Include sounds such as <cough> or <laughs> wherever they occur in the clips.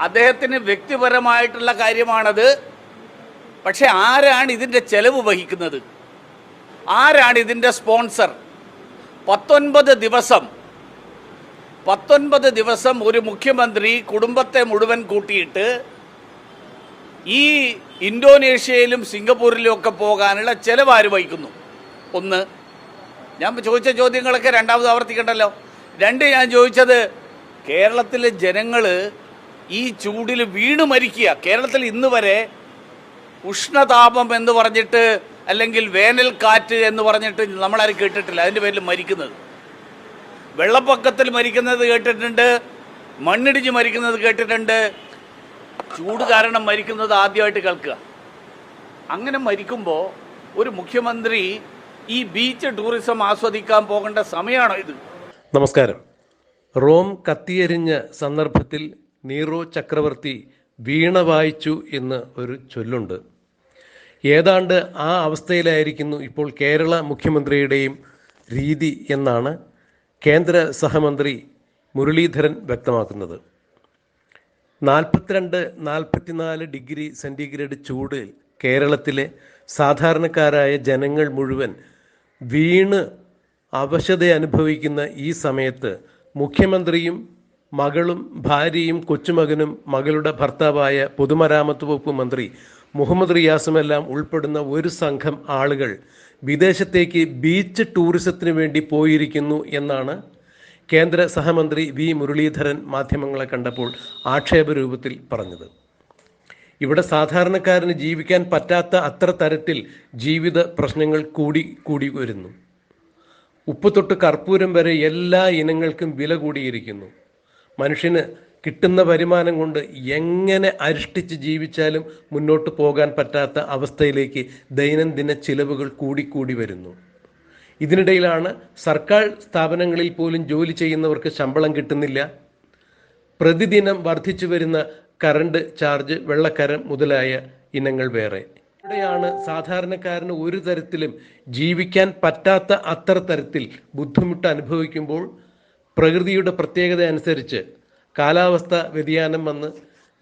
അദ്ദേഹത്തിന് വ്യക്തിപരമായിട്ടുള്ള കാര്യമാണത്. പക്ഷെ ആരാണ് ഇതിന്റെ ചെലവ് വഹിക്കുന്നത്? ആരാണ് ഇതിന്റെ സ്പോൺസർ? പത്തൊൻപത് ദിവസം പത്തൊൻപത് ദിവസം ഒരു മുഖ്യമന്ത്രി കുടുംബത്തെ മുഴുവൻ കൂട്ടിയിട്ട് ഈ ഇന്തോനേഷ്യയിലും സിംഗപ്പൂരിലും ഒക്കെ പോകാനുള്ള ചെലവ് ആര് വഹിക്കുന്നു? ഒന്ന് ഞാൻ ചോദിച്ച ചോദ്യങ്ങളൊക്കെ രണ്ടാമത് ആവർത്തിക്കണ്ടല്ലോ. രണ്ട് ഞാൻ ചോദിച്ചത് കേരളത്തിലെ ജനങ്ങൾ ഈ ചൂടിൽ വീണ് മരിക്കുക. കേരളത്തിൽ ഇന്ന് വരെ ഉഷ്ണതാപം എന്ന് പറഞ്ഞിട്ട് അല്ലെങ്കിൽ വേനൽ കാറ്റ് എന്ന് പറഞ്ഞിട്ട് നമ്മളാരും കേട്ടിട്ടില്ല. അതിന്റെ പേരിൽ മരിക്കുന്നത്. വെള്ളപ്പൊക്കത്തിൽ മരിക്കുന്നത് കേട്ടിട്ടുണ്ട്. മണ്ണിടിഞ്ഞ് മരിക്കുന്നത് കേട്ടിട്ടുണ്ട്. ചൂട് കാരണം മരിക്കുന്നത് ആദ്യമായിട്ട് കേൾക്കുക. അങ്ങനെ മരിക്കുമ്പോൾ ഒരു മുഖ്യമന്ത്രി ഈ ബീച്ച് ടൂറിസം ആസ്വദിക്കാൻ പോകേണ്ട സമയമാണോ ഇത്? നമസ്കാരം. റോം കത്തിയെരിഞ്ഞ സന്ദർഭത്തിൽ നീറോ ചക്രവർത്തി വീണ വായിച്ചു എന്ന് ഒരു ചൊല്ലുണ്ട്. ഏതാണ്ട് ആ അവസ്ഥയിലായിരിക്കുന്നു ഇപ്പോൾ കേരള മുഖ്യമന്ത്രിയുടെയും രീതി എന്നാണ് കേന്ദ്ര സഹമന്ത്രി മുരളീധരൻ വ്യക്തമാക്കുന്നത്. നാൽപ്പത്തിരണ്ട് നാൽപ്പത്തിനാല് ഡിഗ്രി സെന്റിഗ്രേഡ് ചൂട് കേരളത്തിലെ സാധാരണക്കാരായ ജനങ്ങൾ മുഴുവൻ വീണ് അവശത അനുഭവിക്കുന്ന ഈ സമയത്ത് മുഖ്യമന്ത്രിയും മകളും ഭാര്യയും കൊച്ചുമകനും മകളുടെ ഭർത്താവായ പൊതുമരാമത്ത് വകുപ്പ് മന്ത്രി മുഹമ്മദ് റിയാസുമെല്ലാം ഉൾപ്പെടുന്ന ഒരു സംഘം ആളുകൾ വിദേശത്തേക്ക് ബീച്ച് ടൂറിസത്തിന് വേണ്ടി പോയിരിക്കുന്നു എന്നാണ് കേന്ദ്ര സഹമന്ത്രി വി മുരളീധരൻ മാധ്യമങ്ങളെ കണ്ടപ്പോൾ ആക്ഷേപരൂപത്തിൽ പറഞ്ഞത്. ഇവിടെ സാധാരണക്കാരന് ജീവിക്കാൻ പറ്റാത്ത അത്ര തരത്തിൽ ജീവിത പ്രശ്നങ്ങൾ കൂടി കൂടി വരുന്നു. ഉപ്പ് തൊട്ട് കർപ്പൂരം വരെ എല്ലാ ഇനങ്ങൾക്കും വില കൂടിയിരിക്കുന്നു. മനുഷ്യന് കിട്ടുന്ന വരുമാനം കൊണ്ട് എങ്ങനെ അരിഷ്ടിച്ച് ജീവിച്ചാലും മുന്നോട്ട് പോകാൻ പറ്റാത്ത അവസ്ഥയിലേക്ക് ദൈനംദിന ചിലവുകൾ കൂടിക്കൂടി വരുന്നു. ഇതിനിടയിലാണ് സർക്കാർ സ്ഥാപനങ്ങളിൽ പോലും ജോലി ചെയ്യുന്നവർക്ക് ശമ്പളം കിട്ടുന്നില്ല. പ്രതിദിനം വർദ്ധിച്ചു വരുന്ന കറണ്ട് ചാർജ് വെള്ളക്കരം മുതലായ ഇനങ്ങൾ വേറെ. ഇവിടെയാണ് സാധാരണക്കാരന് ഒരു തരത്തിലും ജീവിക്കാൻ പറ്റാത്ത അത്ര തരത്തിൽ ബുദ്ധിമുട്ട് അനുഭവിക്കുമ്പോൾ പ്രകൃതിയുടെ പ്രത്യേകത അനുസരിച്ച് കാലാവസ്ഥ വ്യതിയാനം വന്ന്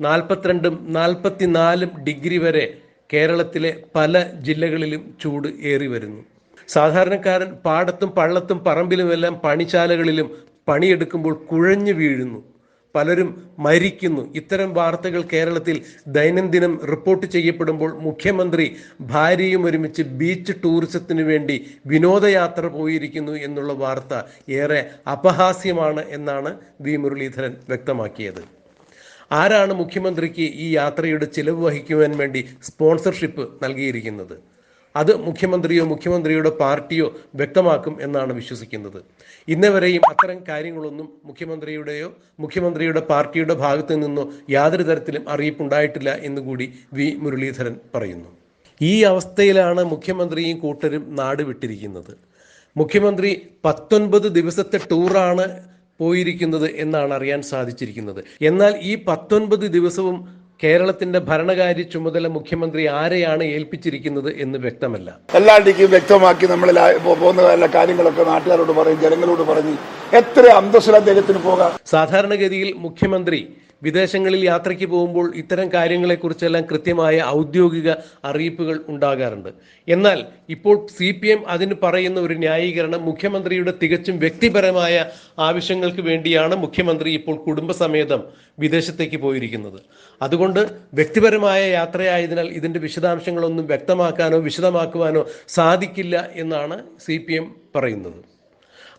നാൽപ്പത്തിരണ്ടും നാൽപ്പത്തിനാലും ഡിഗ്രി വരെ കേരളത്തിലെ പല ജില്ലകളിലും ചൂട് ഏറി വരുന്നു. സാധാരണക്കാരൻ പാടത്തും പള്ളത്തും പറമ്പിലുമെല്ലാം പണിശാലകളിലും പണിയെടുക്കുമ്പോൾ കുഴഞ്ഞു വീഴുന്നു. പലരും മരിക്കുന്നു. ഇത്തരം വാർത്തകൾ കേരളത്തിൽ ദൈനംദിനം റിപ്പോർട്ട് ചെയ്യപ്പെടുമ്പോൾ മുഖ്യമന്ത്രി ഭാര്യയും ഒരുമിച്ച് ബീച്ച് ടൂറിസത്തിന് വേണ്ടി വിനോദയാത്ര പോയിരിക്കുന്നു എന്നുള്ള വാർത്ത ഏറെ അപഹാസ്യമാണ് എന്നാണ് വി. മുരളീധരൻ വ്യക്തമാക്കിയത്. ആരാണ് മുഖ്യമന്ത്രിക്ക് ഈ യാത്രയുടെ ചിലവ് വഹിക്കുവാൻ വേണ്ടി സ്പോൺസർഷിപ്പ് നൽകിയിരിക്കുന്നത്? അത് മുഖ്യമന്ത്രിയോ മുഖ്യമന്ത്രിയുടെ പാർട്ടിയോ വ്യക്തമാക്കും എന്നാണ് വിശ്വസിക്കുന്നത്. ഇന്നവരെയും അത്തരം കാര്യങ്ങളൊന്നും മുഖ്യമന്ത്രിയുടെയോ മുഖ്യമന്ത്രിയുടെ പാർട്ടിയുടെ ഭാഗത്തു നിന്നോ യാതൊരു തരത്തിലും അറിയിപ്പുണ്ടായിട്ടില്ല എന്നുകൂടി വി മുരളീധരൻ പറയുന്നു. ഈ അവസ്ഥയിലാണ് മുഖ്യമന്ത്രിയും കൂട്ടരും നാട് വിട്ടിരിക്കുന്നത്. മുഖ്യമന്ത്രി പത്തൊൻപത് ദിവസത്തെ ടൂറാണ് പോയിരിക്കുന്നത് എന്നാണ് അറിയാൻ സാധിച്ചിരിക്കുന്നത്. എന്നാൽ ഈ പത്തൊൻപത് ദിവസവും കേരളത്തിന്റെ ഭരണകാര്യ ചുമതല മുഖ്യമന്ത്രി ആരെയാണ് ഏൽപ്പിച്ചിരിക്കുന്നത് എന്ന് വ്യക്തമല്ല. എല്ലാണ്ടിക്കും വ്യക്തമാക്കി നമ്മൾ പോകുന്ന എല്ലാ കാര്യങ്ങളൊക്കെ നാട്ടുകാരോട് പറയും ജനങ്ങളോട് പറഞ്ഞ് എത്ര അന്തസ്സിൽ അദ്ദേഹത്തിന് പോകാം? സാധാരണഗതിയിൽ മുഖ്യമന്ത്രി വിദേശങ്ങളിൽ യാത്രയ്ക്ക് പോകുമ്പോൾ ഇത്തരം കാര്യങ്ങളെക്കുറിച്ചെല്ലാം കൃത്യമായ ഔദ്യോഗിക അറിയിപ്പുകൾ ഉണ്ടാകാറുണ്ട്. എന്നാൽ ഇപ്പോൾ സി പി എം അതിന് പറയുന്ന ഒരു ന്യായീകരണം മുഖ്യമന്ത്രിയുടെ തികച്ചും വ്യക്തിപരമായ ആവശ്യങ്ങൾക്ക് വേണ്ടിയാണ് മുഖ്യമന്ത്രി ഇപ്പോൾ കുടുംബസമേതം വിദേശത്തേക്ക് പോയിരിക്കുന്നത്. അതുകൊണ്ട് വ്യക്തിപരമായ യാത്രയായതിനാൽ ഇതിന്റെ വിശദാംശങ്ങളൊന്നും വ്യക്തമാക്കാനോ വിശദമാക്കുവാനോ സാധിക്കില്ല എന്നാണ് സി പറയുന്നത്.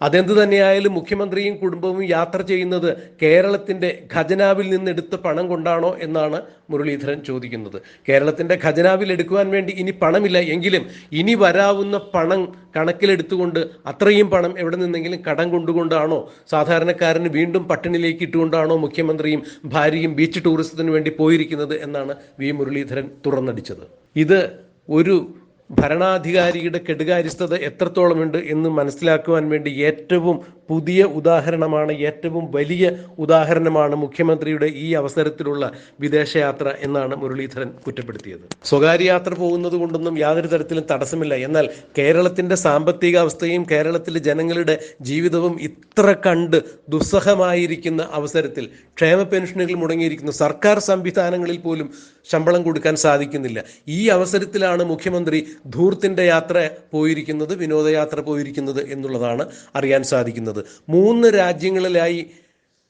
അതെന്ത് തന്നെയായാലും മുഖ്യമന്ത്രിയും കുടുംബവും യാത്ര ചെയ്യുന്നത് കേരളത്തിന്റെ ഖജനാവിൽ നിന്ന് എടുത്ത പണം കൊണ്ടാണോ എന്നാണ് മുരളീധരൻ ചോദിക്കുന്നത്. കേരളത്തിന്റെ ഖജനാവിൽ എടുക്കുവാൻ വേണ്ടി ഇനി പണമില്ല എങ്കിലും ഇനി വരാവുന്ന പണം കണക്കിലെടുത്തുകൊണ്ട് അത്രയും പണം എവിടെ നിന്നെങ്കിലും കടം കൊണ്ടുകൊണ്ടാണോ സാധാരണക്കാരന് വീണ്ടും പട്ടിണിയിലേക്ക് ഇട്ടുകൊണ്ടാണോ മുഖ്യമന്ത്രിയും ഭാര്യയും ബീച്ച് ടൂറിസത്തിന് വേണ്ടി പോയിരിക്കുന്നത് എന്നാണ് വി മുരളീധരൻ തുറന്നടിച്ചത്. ഇത് ഒരു ഭരണാധികാരിയുടെ കെടുകാര്യസ്ഥത എത്രത്തോളമുണ്ട് എന്ന് മനസ്സിലാക്കുവാൻ വേണ്ടി ഏറ്റവും പുതിയ ഉദാഹരണമാണ് ഏറ്റവും വലിയ ഉദാഹരണമാണ് മുഖ്യമന്ത്രിയുടെ ഈ അവസരത്തിലുള്ള വിദേശയാത്ര എന്നാണ് മുരളീധരൻ കുറ്റപ്പെടുത്തിയത്. സ്വകാര്യ യാത്ര പോകുന്നത് കൊണ്ടൊന്നും യാതൊരു തരത്തിലും തടസ്സമില്ല. എന്നാൽ കേരളത്തിന്റെ സാമ്പത്തിക അവസ്ഥയും കേരളത്തിലെ ജനങ്ങളുടെ ജീവിതവും ഇത്ര കണ്ട് ദുസ്സഹമായിരിക്കുന്ന അവസരത്തിൽ ക്ഷേമ പെൻഷനുകൾ മുടങ്ങിയിരിക്കുന്നു. സർക്കാർ സംവിധാനങ്ങളിൽ പോലും ശമ്പളം കൊടുക്കാൻ സാധിക്കുന്നില്ല. ഈ അവസരത്തിലാണ് മുഖ്യമന്ത്രി ധൂർത്തിന്റെ യാത്ര പോയിരിക്കുന്നത് വിനോദയാത്ര പോയിരിക്കുന്നത് എന്നുള്ളതാണ് അറിയാൻ സാധിക്കുന്നത്. മൂന്ന് രാജ്യങ്ങളിലായി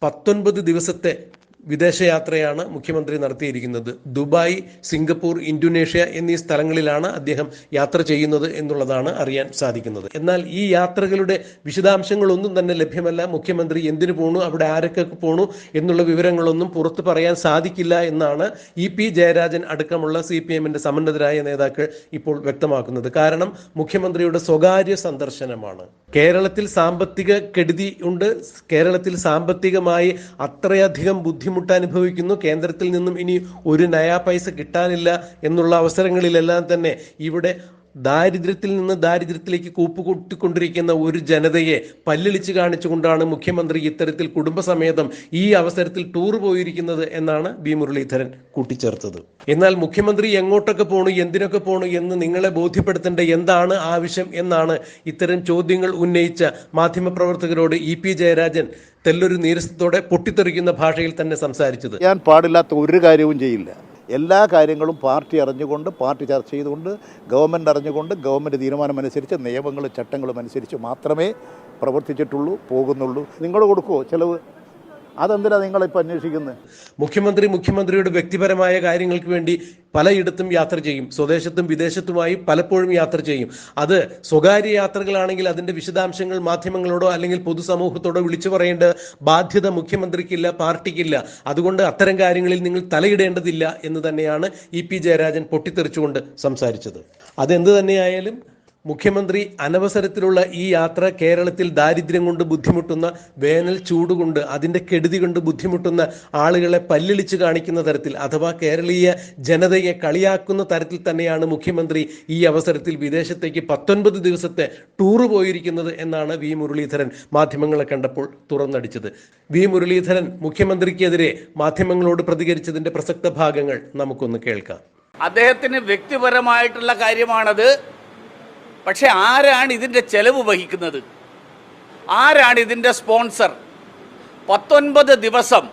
പത്തൊൻപത് ദിവസത്തെ വിദേശയാത്രയാണ് മുഖ്യമന്ത്രി നടത്തിയിരിക്കുന്നത്. ദുബായ് സിംഗപ്പൂർ ഇന്തോനേഷ്യ എന്നീ സ്ഥലങ്ങളിലാണ് അദ്ദേഹം യാത്ര ചെയ്യുന്നത് എന്നുള്ളതാണ് അറിയാൻ സാധിക്കുന്നത്. എന്നാൽ ഈ യാത്രകളുടെ വിശദാംശങ്ങളൊന്നും തന്നെ ലഭ്യമല്ല. മുഖ്യമന്ത്രി എന്തിനു പോണു? അവിടെ ആരൊക്കെ പോണു? എന്നുള്ള വിവരങ്ങളൊന്നും പുറത്തു പറയാൻ സാധിക്കില്ല എന്നാണ് ഇ പി ജയരാജൻ അടക്കമുള്ള സി പി എമ്മിന്റെ സമന്നതരായ നേതാക്കൾ ഇപ്പോൾ വ്യക്തമാക്കുന്നത്. കാരണം മുഖ്യമന്ത്രിയുടെ സ്വകാര്യ സന്ദർശനമാണ്. കേരളത്തിൽ സാമ്പത്തിക കെടുതി ഉണ്ട്. കേരളത്തിൽ സാമ്പത്തികമായി അത്രയധികം ബുദ്ധിമുട്ട് അനുഭവിക്കുന്നു കേന്ദ്രത്തിൽ നിന്നും ഇനി ഒരു നയാ പൈസ കിട്ടാനില്ല എന്നുള്ള അവസരങ്ങളിലെല്ലാം തന്നെ ഇവിടെ ദാരിദ്ര്യത്തിൽ നിന്ന് ദാരിദ്ര്യത്തിലേക്ക് കൂപ്പുകൂട്ടിക്കൊണ്ടിരിക്കുന്ന ഒരു ജനതയെ പല്ലിളിച്ച് കാണിച്ചുകൊണ്ടാണ് മുഖ്യമന്ത്രി ഇത്തരത്തിൽ കുടുംബസമേതം ഈ അവസരത്തിൽ ടൂർ പോയിരിക്കുന്നത് എന്നാണ് ബി. മുരളീധരൻ കൂട്ടിച്ചേർത്തത്. എന്നാൽ മുഖ്യമന്ത്രി എങ്ങോട്ടൊക്കെ പോണു എന്തിനൊക്കെ പോണു എന്ന് നിങ്ങളെ ബോധ്യപ്പെടുത്തേണ്ട എന്താണ് ആവശ്യം എന്നാണ് ഇത്തരം ചോദ്യങ്ങൾ ഉന്നയിച്ച മാധ്യമപ്രവർത്തകരോട് ഇ. പി. ജയരാജൻ തെല്ലൊരു നീരസത്തോടെ പൊട്ടിത്തെറിക്കുന്ന ഭാഷയിൽ തന്നെ സംസാരിച്ചത്. ഞാൻ പാടില്ലാത്ത ഒരു കാര്യവും ചെയ്യില്ല. എല്ലാ കാര്യങ്ങളും പാർട്ടി അറിഞ്ഞുകൊണ്ട് പാർട്ടി ചർച്ച ചെയ്തുകൊണ്ട് ഗവൺമെന്റ് അറിഞ്ഞുകൊണ്ട് ഗവൺമെന്റ് തീരുമാനമനുസരിച്ച് നിയമങ്ങളും ചട്ടങ്ങളും അനുസരിച്ച് മാത്രമേ പ്രവർത്തിച്ചിട്ടുള്ളൂ പോകുന്നുള്ളൂ. നിങ്ങൾ കൊടുക്കുമോ ചിലവ്? അതെന്തിനാണ് ഇപ്പൊ അന്വേഷിക്കുന്നത് മുഖ്യമന്ത്രി മുഖ്യമന്ത്രിയുടെ വ്യക്തിപരമായ കാര്യങ്ങൾക്ക് വേണ്ടി പലയിടത്തും യാത്ര ചെയ്യും. സ്വദേശത്തും വിദേശത്തുമായി പലപ്പോഴും യാത്ര ചെയ്യും. അത് സ്വകാര്യ യാത്രകളാണെങ്കിൽ അതിന്റെ വിശദാംശങ്ങൾ മാധ്യമങ്ങളോടോ അല്ലെങ്കിൽ പൊതുസമൂഹത്തോടോ വിളിച്ചു പറയേണ്ട ബാധ്യത മുഖ്യമന്ത്രിക്കില്ല പാർട്ടിക്കില്ല. അതുകൊണ്ട് അത്തരം കാര്യങ്ങളിൽ നിങ്ങൾ തലയിടേണ്ടതില്ല എന്ന് തന്നെയാണ് ഇ പി ജയരാജൻ പൊട്ടിത്തെറിച്ചുകൊണ്ട് സംസാരിച്ചത്. അതെന്ത് തന്നെയായാലും മുഖ്യമന്ത്രി അനവസരത്തിലുള്ള ഈ യാത്ര കേരളത്തിൽ ദാരിദ്ര്യം കൊണ്ട് ബുദ്ധിമുട്ടുന്ന വേനൽ ചൂടുകൊണ്ട് അതിന്റെ കെടുതി കൊണ്ട് ബുദ്ധിമുട്ടുന്ന ആളുകളെ പല്ലിളിച്ച് കാണിക്കുന്ന തരത്തിൽ അഥവാ കേരളീയ ജനതയെ കളിയാക്കുന്ന തരത്തിൽ തന്നെയാണ് മുഖ്യമന്ത്രി ഈ അവസരത്തിൽ വിദേശത്തേക്ക് പത്തൊൻപത് ദിവസത്തെ ടൂർ പോയിരിക്കുന്നത് എന്നാണ് വി മുരളീധരൻ മാധ്യമങ്ങളെ കണ്ടപ്പോൾ തുറന്നടിച്ചത്. വി മുരളീധരൻ മുഖ്യമന്ത്രിക്കെതിരെ മാധ്യമങ്ങളോട് പ്രതികരിച്ചതിന്റെ പ്രസക്ത ഭാഗങ്ങൾ നമുക്കൊന്ന് കേൾക്കാം. അദ്ദേഹത്തിന് വ്യക്തിപരമായിട്ടുള്ള കാര്യമാണത്. പക്ഷെ ആരാണ് ഇതിന്റെ ചെലവ് വഹിക്കുന്നത്? ആരാണ് ഇതിന്റെ സ്പോൺസർ? പത്തൊൻപത് ദിവസം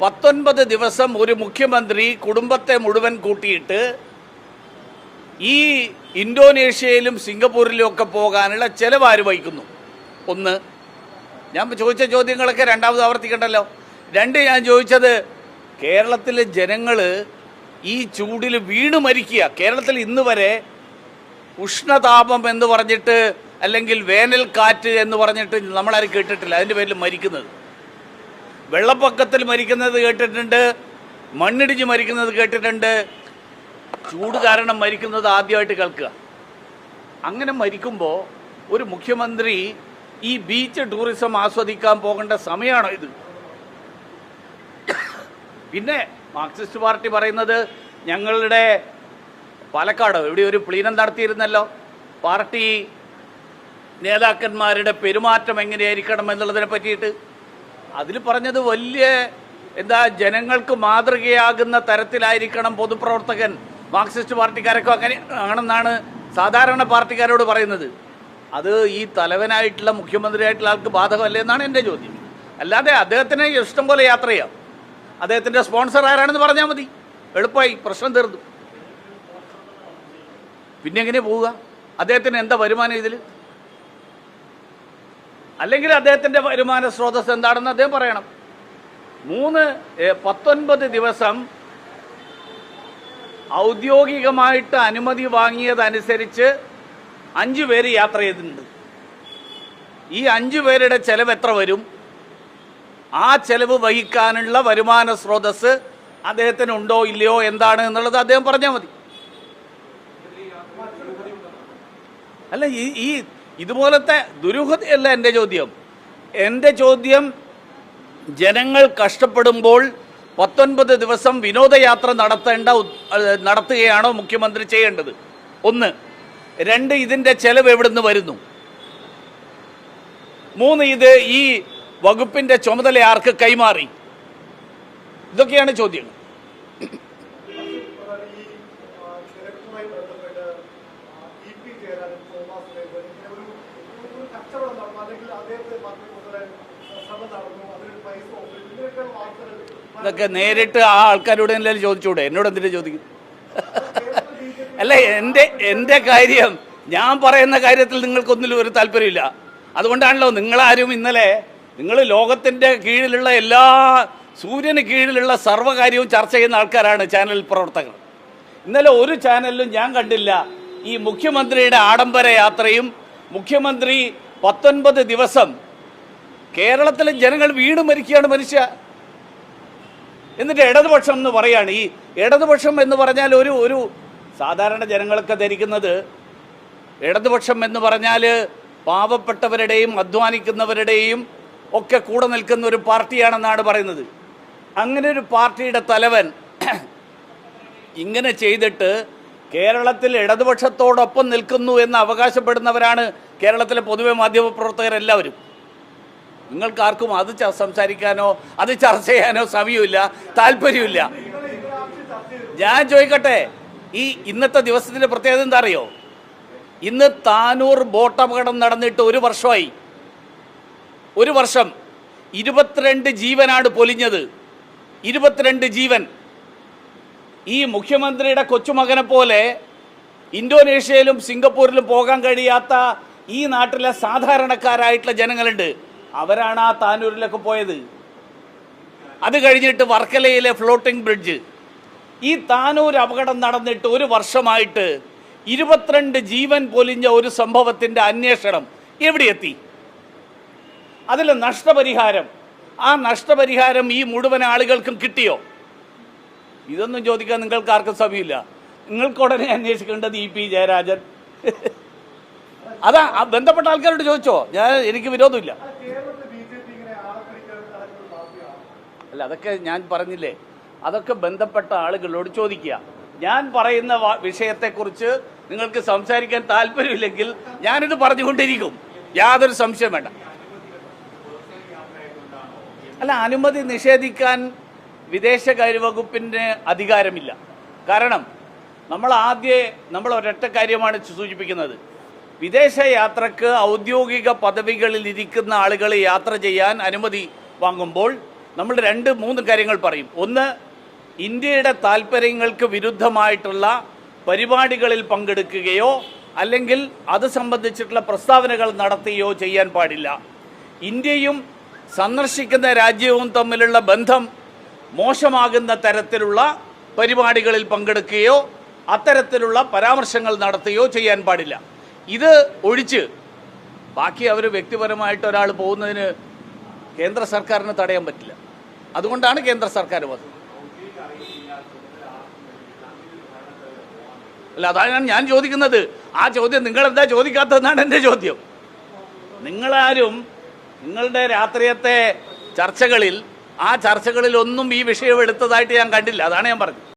പത്തൊൻപത് ദിവസം ഒരു മുഖ്യമന്ത്രി കുടുംബത്തെ മുഴുവൻ കൂട്ടിയിട്ട് ഈ ഇന്തോനേഷ്യയിലും സിംഗപ്പൂരിലും ഒക്കെ പോകാനുള്ള ചിലവ് ആര് വഹിക്കുന്നു? ഒന്ന് ഞാൻ ചോദിച്ച ചോദ്യങ്ങളൊക്കെ രണ്ടാമത് ആവർത്തിക്കണ്ടല്ലോ. രണ്ട് ഞാൻ ചോദിച്ചത് കേരളത്തിലെ ജനങ്ങൾ ഈ ചൂടിൽ വീണ് മരിക്കുക. കേരളത്തിൽ ഇന്ന് വരെ ഉഷ്ണതാപം എന്ന് പറഞ്ഞിട്ട് അല്ലെങ്കിൽ വേനൽ കാറ്റ് എന്ന് പറഞ്ഞിട്ട് നമ്മളാരും കേട്ടിട്ടില്ല. അതിന്റെ പേരിൽ മരിക്കുന്നത്. വെള്ളപ്പൊക്കത്തിൽ മരിക്കുന്നത് കേട്ടിട്ടുണ്ട്. മണ്ണിടിഞ്ഞ് മരിക്കുന്നത് കേട്ടിട്ടുണ്ട്. ചൂട് കാരണം മരിക്കുന്നത് ആദ്യമായിട്ട് കേൾക്കുക. അങ്ങനെ മരിക്കുമ്പോൾ ഒരു മുഖ്യമന്ത്രി ഈ ബീച്ച് ടൂറിസം ആസ്വദിക്കാൻ പോകേണ്ട സമയമാണോ ഇത്? പിന്നെ മാർക്സിസ്റ്റ് പാർട്ടി പറയുന്നത് ഞങ്ങളുടെ പാലക്കാട് ഇവിടെ ഒരു പ്ലീനം നടത്തിയിരുന്നല്ലോ. പാർട്ടി നേതാക്കന്മാരുടെ പെരുമാറ്റം എങ്ങനെയായിരിക്കണം എന്നുള്ളതിനെ പറ്റിയിട്ട് അതിൽ പറഞ്ഞത് വലിയ എന്താ ജനങ്ങൾക്ക് മാതൃകയാകുന്ന തരത്തിലായിരിക്കണം പൊതുപ്രവർത്തകൻ മാർക്സിസ്റ്റ് പാർട്ടിക്കാരൊക്കെ അങ്ങനെ ആണെന്നാണ് സാധാരണ പാർട്ടിക്കാരോട് പറയുന്നത്. അത് ഈ തലവനായിട്ടുള്ള മുഖ്യമന്ത്രിയായിട്ടുള്ള ആൾക്ക് ബാധകമല്ലേ എന്നാണ് എന്റെ ചോദ്യം. അല്ലാതെ അദ്ദേഹത്തിന് ഇഷ്ടം പോലെ യാത്ര ചെയ്യാം. അദ്ദേഹത്തിന്റെ സ്പോൺസർ ആരാണെന്ന് പറഞ്ഞാൽ മതി. എളുപ്പമായി പ്രശ്നം തീർന്നു. പിന്നെ എങ്ങനെ പോവുക? അദ്ദേഹത്തിന് എന്താ വരുമാനം ഇതിൽ അല്ലെങ്കിൽ അദ്ദേഹത്തിന്റെ വരുമാന സ്രോതസ് എന്താണെന്ന് അദ്ദേഹം പറയണം. മൂന്ന് പത്തൊൻപത് ദിവസം ഔദ്യോഗികമായിട്ട് അനുമതി വാങ്ങിയതനുസരിച്ച് അഞ്ചു പേര് യാത്ര ചെയ്തിട്ടുണ്ട്. ഈ അഞ്ചു പേരുടെ ചെലവ് എത്ര വരും? ആ ചെലവ് വഹിക്കാനുള്ള വരുമാന സ്രോതസ് അദ്ദേഹത്തിന് ഉണ്ടോ ഇല്ലയോ എന്താണ് എന്നുള്ളത് അദ്ദേഹം പറഞ്ഞാൽ മതി. അല്ല ഈ ഈ ഇതുപോലത്തെ ദുരൂഹതയല്ല എന്റെ ചോദ്യം. എന്റെ ചോദ്യം ജനങ്ങൾ കഷ്ടപ്പെടുമ്പോൾ പത്തൊൻപത് ദിവസം വിനോദയാത്ര നടത്തേണ്ട നടത്തുകയാണോ മുഖ്യമന്ത്രി ചെയ്യേണ്ടത്? ഒന്ന് രണ്ട് ഇതിന്റെ ചെലവ് എവിടുന്ന് വരുന്നു? മൂന്ന് ഇത് ഈ വകുപ്പിന്റെ ചുമതല ആർക്ക് കൈമാറി? ഇതൊക്കെയാണ് ചോദ്യങ്ങൾ. ഇതൊക്കെ നേരിട്ട് ആ ആൾക്കാരോട് എന്തെങ്കിലും ചോദിച്ചൂടെ? എന്നോട് എന്തിനാ ചോദിക്കും? <laughs> അല്ല എന്റെ എന്റെ കാര്യം ഞാൻ പറയുന്ന കാര്യത്തിൽ നിങ്ങൾക്കൊന്നിലും ഒരു താല്പര്യമില്ല. അതുകൊണ്ടാണല്ലോ നിങ്ങളാരും ഇന്നലെ നിങ്ങൾ ലോകത്തിന്റെ കീഴിലുള്ള എല്ലാ സൂര്യന് കീഴിലുള്ള സർവകാര്യവും ചർച്ച ചെയ്യുന്ന ആൾക്കാരാണ് ചാനൽ പ്രവർത്തകർ. ഇന്നലെ ഒരു ചാനലിലും ഞാൻ കണ്ടില്ല. ഈ മുഖ്യമന്ത്രിയുടെ ആഡംബര യാത്രയും മുഖ്യമന്ത്രി പത്തൊൻപത് ദിവസം കേരളത്തിലെ ജനങ്ങൾ വീട് മരിക്കുകയാണ് മനുഷ്യ എന്നിട്ട് ഇടതുപക്ഷം എന്ന് പറയുകയാണ് ഈ ഇടതുപക്ഷം എന്ന് പറഞ്ഞാൽ ഒരു ഒരു സാധാരണ ജനങ്ങളൊക്കെ ധരിക്കുന്നത് ഇടതുപക്ഷം എന്ന് പറഞ്ഞാൽ പാവപ്പെട്ടവരുടെയും അധ്വാനിക്കുന്നവരുടെയും ഒക്കെ കൂടെ നിൽക്കുന്ന ഒരു പാർട്ടിയാണെന്നാണ് പറയുന്നത്. അങ്ങനെ ഒരു പാർട്ടിയുടെ തലവൻ ഇങ്ങനെ ചെയ്തിട്ട് കേരളത്തിൽ ഇടതുപക്ഷത്തോടൊപ്പം നിൽക്കുന്നു എന്ന് അവകാശപ്പെടുന്നവരാണ് കേരളത്തിലെ പൊതുവെ മാധ്യമപ്രവർത്തകരെല്ലാവരും. നിങ്ങൾക്ക് ആർക്കും അത് സംസാരിക്കാനോ അത് ചർച്ച ചെയ്യാനോ സമയമില്ല താല്പര്യമില്ല. ഞാൻ ചോദിക്കട്ടെ ഈ ഇന്നത്തെ ദിവസത്തിന്റെ പ്രത്യേകത എന്താ അറിയോ ഇന്ന് താനൂർ ബോട്ട് അപകടം നടന്നിട്ട് ഒരു വർഷമായി. ഒരു വർഷം ഇരുപത്തിരണ്ട് ജീവനാണ് പൊലിഞ്ഞത്. ഇരുപത്തിരണ്ട് ജീവൻ. ഈ മുഖ്യമന്ത്രിയുടെ കൊച്ചുമകനെ പോലെ ഇന്തോനേഷ്യയിലും സിംഗപ്പൂരിലും പോകാൻ കഴിയാത്ത ഈ നാട്ടിലെ സാധാരണക്കാരായിട്ടുള്ള ജനങ്ങളുണ്ട്. അവരാണ് ആ താനൂരിലൊക്കെ പോയത്. അത് കഴിഞ്ഞിട്ട് വർക്കലയിലെ ഫ്ലോട്ടിംഗ് ബ്രിഡ്ജ്. ഈ താനൂർ അപകടം നടന്നിട്ട് ഒരു വർഷമായിട്ട് ഇരുപത്തിരണ്ട് ജീവൻ പൊലിഞ്ഞ ഒരു സംഭവത്തിന്റെ അന്വേഷണം എവിടെ എത്തി? അതിൽ നഷ്ടപരിഹാരം. ആ നഷ്ടപരിഹാരം ഈ മുഴുവൻ ആളുകൾക്കും കിട്ടിയോ? ഇതൊന്നും ചോദിക്കാൻ നിങ്ങൾക്ക് ആർക്കും സമയമില്ല. നിങ്ങൾക്ക് ഉടനെ അന്വേഷിക്കേണ്ടത് ഇ പി ജയരാജൻ. അതാ ബന്ധപ്പെട്ട ആൾക്കാരോട് ചോദിച്ചോ. ഞാൻ എനിക്ക് വിരോധമില്ല. അല്ല അതൊക്കെ ഞാൻ പറഞ്ഞില്ലേ? അതൊക്കെ ബന്ധപ്പെട്ട ആളുകളോട് ചോദിക്കുക. ഞാൻ പറയുന്ന വിഷയത്തെ വിഷയത്തെക്കുറിച്ച് നിങ്ങൾക്ക് സംസാരിക്കാൻ താല്പര്യമില്ലെങ്കിൽ ഞാനിത് പറഞ്ഞുകൊണ്ടിരിക്കും. യാതൊരു സംശയം വേണ്ട. അല്ല അനുമതി നിഷേധിക്കാൻ വിദേശകാര്യ വകുപ്പിന് അധികാരമില്ല. കാരണം നമ്മൾ ആദ്യ നമ്മൾ ഒരൊറ്റ കാര്യമാണ് സൂചിപ്പിക്കുന്നത്. വിദേശ യാത്രയ്ക്ക് ഔദ്യോഗിക പദവികളിൽ ഇരിക്കുന്ന ആളുകൾ യാത്ര ചെയ്യാൻ അനുമതി വാങ്ങുമ്പോൾ നമ്മൾ രണ്ട് മൂന്ന് കാര്യങ്ങൾ പറയും. ഒന്ന് ഇന്ത്യയുടെ താല്പര്യങ്ങൾക്ക് വിരുദ്ധമായിട്ടുള്ള പരിപാടികളിൽ പങ്കെടുക്കുകയോ അല്ലെങ്കിൽ അത് സംബന്ധിച്ചിട്ടുള്ള പ്രസ്താവനകൾ നടത്തുകയോ ചെയ്യാൻ പാടില്ല. ഇന്ത്യയും സന്ദർശിക്കുന്ന രാജ്യവും തമ്മിലുള്ള ബന്ധം മോശമാകുന്ന തരത്തിലുള്ള പരിപാടികളിൽ പങ്കെടുക്കുകയോ അത്തരത്തിലുള്ള പരാമർശങ്ങൾ നടത്തുകയോ ചെയ്യാൻ പാടില്ല. ഇത് ഒഴിച്ച് ബാക്കി അവർ വ്യക്തിപരമായിട്ട് ഒരാൾ പോകുന്നതിന് കേന്ദ്ര സർക്കാരിന് തടയാൻ പറ്റില്ല. അതുകൊണ്ടാണ് കേന്ദ്ര സർക്കാർ വന്നത്. അല്ല അതാണ് ഞാൻ ചോദിക്കുന്നത്. ആ ചോദ്യം നിങ്ങൾ എന്താ ചോദിക്കാത്തതെന്നാണ് എന്റെ ചോദ്യം. നിങ്ങളാരും നിങ്ങളുടെ രാത്രിയത്തെ ചർച്ചകളിൽ ആ ചർച്ചകളിൽ ഒന്നും ഈ വിഷയം എടുത്തതായിട്ട് ഞാൻ കണ്ടില്ല. അതാണ് ഞാൻ പറഞ്ഞത്.